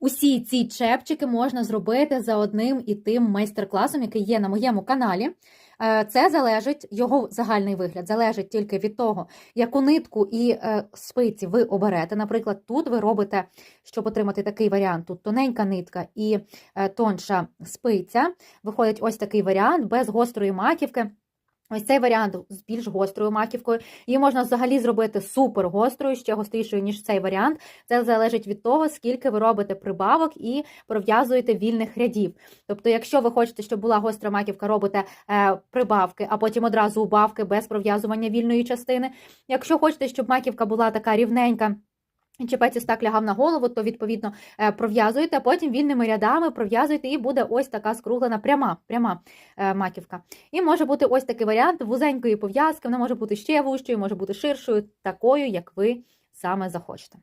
Усі ці чепчики можна зробити за одним і тим майстер-класом, який є на моєму каналі. Е, Це залежить, його загальний вигляд залежить тільки від того, яку нитку і е, спиці ви оберете. Наприклад, тут ви робите, щоб отримати такий варіант, тут тоненька нитка і е, тонша спиця. Виходить ось такий варіант без гострої маківки. Ось цей варіант з більш гострою маківкою. Її можна взагалі зробити супер гострою, ще гострішою, ніж цей варіант. Це залежить від того, скільки ви робите прибавок і пров'язуєте вільних рядів. Тобто, якщо ви хочете, щоб була гостра маківка, робите е, прибавки, а потім одразу убавки без пров'язування вільної частини. Якщо хочете, щоб маківка була така рівненька. Чепець так лягав на голову, то відповідно е, пров'язуєте, а потім вільними рядами пров'язуєте, і буде ось така скруглена пряма, пряма е, маківка. І може бути ось такий варіант вузенької пов'язки, вона може бути ще вужчою, може бути ширшою, такою, як ви саме захочете.